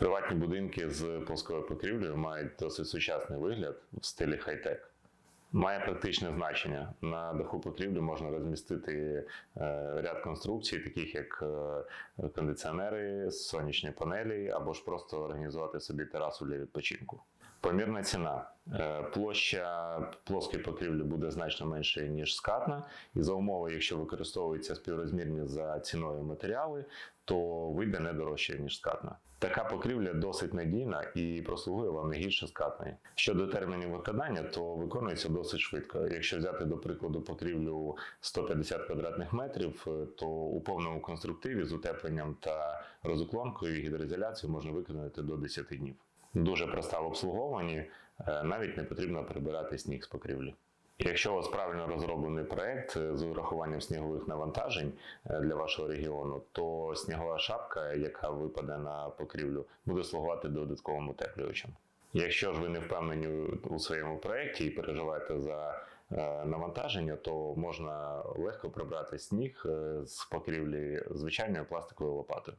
Приватні будинки з плоскою покрівлею мають досить сучасний вигляд в стилі хай-тек. Має практичне значення. На даху покрівлі можна розмістити е, ряд конструкцій, таких як е, кондиціонери, сонячні панелі, або ж просто організувати собі терасу для відпочинку. Помірна ціна. Е, Площа плоскої покрівлі буде значно менше, ніж скатна, і за умови, якщо використовуються співрозмірні за ціною матеріали, то вийде не дорожче, ніж скатна. Така покрівля досить надійна і прослугує вам не гірше скатної. Щодо термінів виконання, то виконується досить швидко. Якщо взяти до прикладу покрівлю 150 квадратних метрів, е, то у повному конструктиві з утепленням та розуклонкою і гідроізоляцією можна виконати до 10 днів. Дуже проста в обслуговуванні, е, навіть не потрібно прибирати сніг з покрівлі. Якщо у вас правильно розроблений проект е, з урахуванням снігових навантажень е, для вашого регіону, то снігова шапка, яка випаде на покрівлю, буде слугувати додатковим утеплювачем. Якщо ж ви не впевнені у своєму проєкті і переживаєте за навантаження, то можна легко прибрати сніг з покрівлі звичайною пластиковою лопатою.